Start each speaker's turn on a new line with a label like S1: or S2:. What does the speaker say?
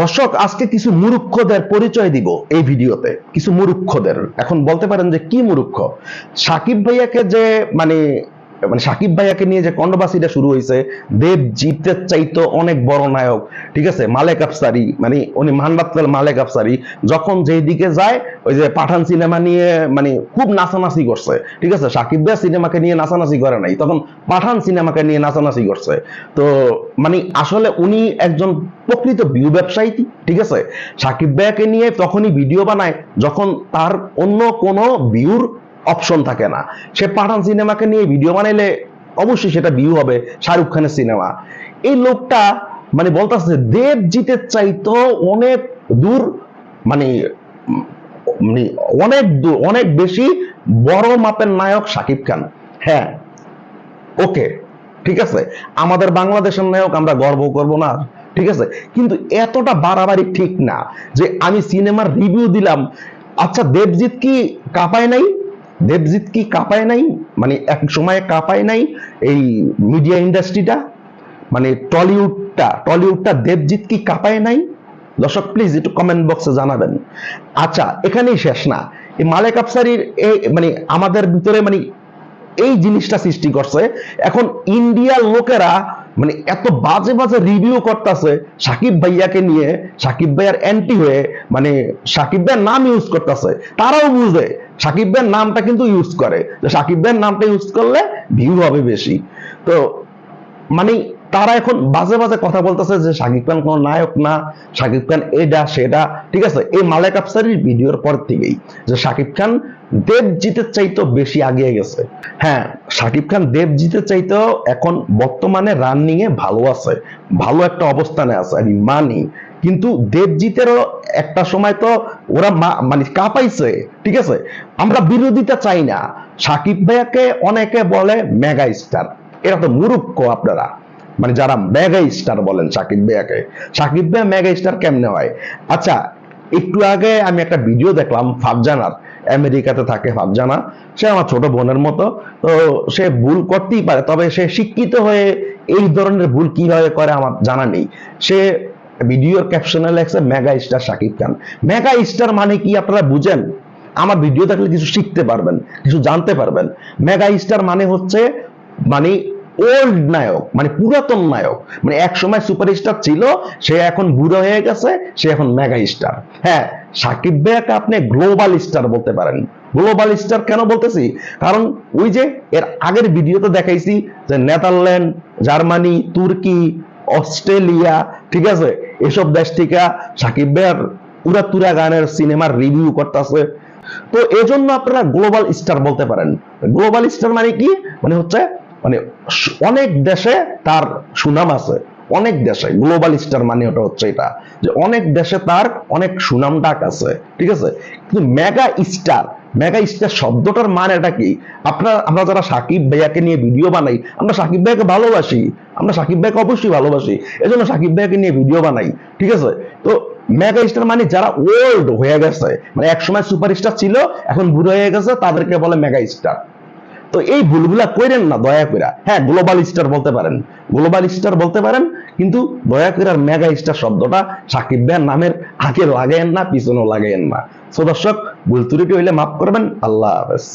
S1: দর্শক, আজকে কিছু মুরুক্ষদের পরিচয় দিব এই ভিডিওতে। কিছু মুরুক্ষদের এখন বলতে পারেন যে কি মুরুক্ষ সাকিব ভাইয়াকে যে মানে মানে সাকিব ভাইয়াকে নিয়ে যে কন্ডবাসীটা শুরু হয়েছে, দেব জিতের চাইতো অনেক বড় নায়ক, ঠিক আছে? মালেক আফসারি মানে উনি মান্ডাতকাল মালেক আফসারি, যখন যেই দিকে যায়, ওই যে পাঠান সিনেমা নিয়ে মানে খুব নাচানাচি করছে, ঠিক আছে? সাকিব ভাইয়া সিনেমাকে নিয়ে নাচানাচি করে নাই, তখন পাঠান সিনেমাকে নিয়ে নাচানাচি করছে। তো মানে আসলে উনি একজন প্রকৃত ভিউ ব্যবসায়ী ঠিক আছে? সাকিব ভাইয়াকে নিয়ে তখনই ভিডিও বানায়, যখন তার অন্য কোনো ভিউর অপশন থাকে না। সে পাঠান সিনেমাকে নিয়ে ভিডিও বানাইলে অবশ্যই সেটা ভিউ হবে শাহরুখ খানের সিনেমা। এই লোকটা মানে বলতেছে দেব জিতের চাইতো অনেক দূর মানে মানে অনেক দূর, অনেক বেশি বড় মাপের নায়ক সাকিব খান। হ্যাঁ ওকে, ঠিক আছে, আমাদের বাংলাদেশের নায়ক আমরা গর্ব করব না, ঠিক আছে, কিন্তু এতটা বাড়াবাড়ি ঠিক না যে আমি সিনেমার রিভিউ দিলাম আচ্ছা দেবজিৎ কি কাঁপায় নাই? দেবজিৎ কি কাঁপায় নাই? মানে এক সময় কাঁপায় নাই এই মিডিয়া ইন্ডাস্ট্রিটা মানে টলিউডটা টলিউডটা দেবজিৎ কি কাঁপায় নাই? দর্শক প্লিজ একটু কমেন্ট বক্সে জানাবেন। আচ্ছা এখানেই শেষ না। এই মালেক আফসারির এই মানে আমাদের ভিতরে মানে এই জিনিসটা সৃষ্টি করছে। এখন ইন্ডিয়ার লোকেরা মানে এত বাজে বাজে রিভিউ করতেছে সাকিব ভাইয়াকে নিয়ে, সাকিব ভাইয়ার অ্যান্টি হয়ে মানে সাকিব ভাইয়ের নাম ইউজ করতেছে। তারাও বুঝে সাকিব নামটা কিন্তু ইউজ করে। সাকিব নামটা ইউজ করলে ভিউ হবে বেশি। তো মানে তারা এখন বাজে বাজে কথা বলতেছে যে শাকিব খান কোনো নায়ক না, শাকিব খান এটা, সেটা, ঠিক আছে? এই মালেক আফসারির ভিডিওর পর থেকেই যে শাকিব খান দেবজিতের চাইতো বেশি আগিয়ে গেছে। হ্যাঁ শাকিব খান দেবজিতের চাইতেও এখন বর্তমানে রানিং এ ভালো আছে, ভালো একটা অবস্থানে আছে, আমি মানি। কিন্তু দেবজিতেরও একটা সময় তো ওরা মানে কাঁপাইছে, ঠিক আছে? আমরা বিরোধিতা চাই না। সাকিব ভাইয়াকে অনেকে বলে মেগা স্টার, এরা তো মুরুক্ষ আপনারা। মানে যারা মেগা স্টার বলেন, সাকিব ভাইয়াকে। সাকিব ভাইয়া মেগা স্টার কেমনে হয়? আচ্ছা একটু আগে আমি একটা ভিডিও দেখলাম ফারজানার আমেরিকাতে থাকে ফারজানা সে আমার ছোট বোনের মতো। তো সে ভুল করতেই পারে, তবে সে শিক্ষিত হয়ে এই ধরনের ভুল কীভাবে করে আমার জানা নেই। সে ভিডিওর ক্যাপশনে লেখছে mega star Shakib Khan. Mega star মানে কি আপনারা বুঝেন? আমার ভিডিও দেখলে কিছু শিখতে পারবেন, কিছু জানতে পারবেন। মেগা স্টার মানে হচ্ছে মানে ওল্ড নায়ক মানে পুরাতন নায়ক মানে এক সময় সুপারস্টার ছিল, সে এখন বুড়ো হয়ে গেছে, সে এখন মেগা স্টার হ্যাঁ সাকিব ভাইয়াকে আপনি গ্লোবাল স্টার বলতে পারেন। গ্লোবাল স্টার কেন বলতেছি? কারণ ওই যে এর আগের ভিডিওতে দেখাইছি যে নেদারল্যান্ড, জার্মানি, তুর্কি, অস্ট্রেলিয়া, ঠিক আছে, এসব দেশ থেকে সাকিব ভাইয়ার পুরা তুরা গানের সিনেমার রিভিউ করতেছে। তো এজন্য আপনারা গ্লোবাল স্টার বলতে পারেন। গ্লোবাল স্টার মানে কি? মানে হচ্ছে মানে অনেক দেশে তার সুনাম আছে। অনেক দেশে গ্লোবাল স্টার মানে ওটা হচ্ছে এটা। যে অনেক দেশে তার অনেক সুনাম ডাক আছে, ঠিক আছে? কিন্তু মেগা স্টার মেগা স্টার শব্দটার মানেটা কি? আপনারা, আমরা যারা সাকিব ভাইয়াকে নিয়ে ভিডিও বানাই, আমরা সাকিব ভাইয়াকে ভালোবাসি। আমরা সাকিব ভাইয়াকে অবশ্যই ভালোবাসি। এজন্য সাকিব ভাইয়াকে নিয়ে ভিডিও বানাই, ঠিক আছে? তো মেগা স্টার মানে যারা ওল্ড হয়ে গেছে মানে একসময় সুপারস্টার ছিল, এখন বুড়ো হয়ে গেছে, তাদেরকে বলে মেগা স্টার তো এই ভুলগুলা কইরেন না, দয়া কইরা। হ্যাঁ গ্লোবাল স্টার বলতে পারেন। গ্লোবাল স্টার বলতে পারেন, কিন্তু দয়া করে মেগা স্টার শব্দটা সাকিব ভাইয়ের নামের আগে লাগাইয়েন না, পিছনেও লাগায়েন না। সো দর্শক, ভুল ত্রুটি হইলে মাফ করবেন, আল্লাহ হাফেজ।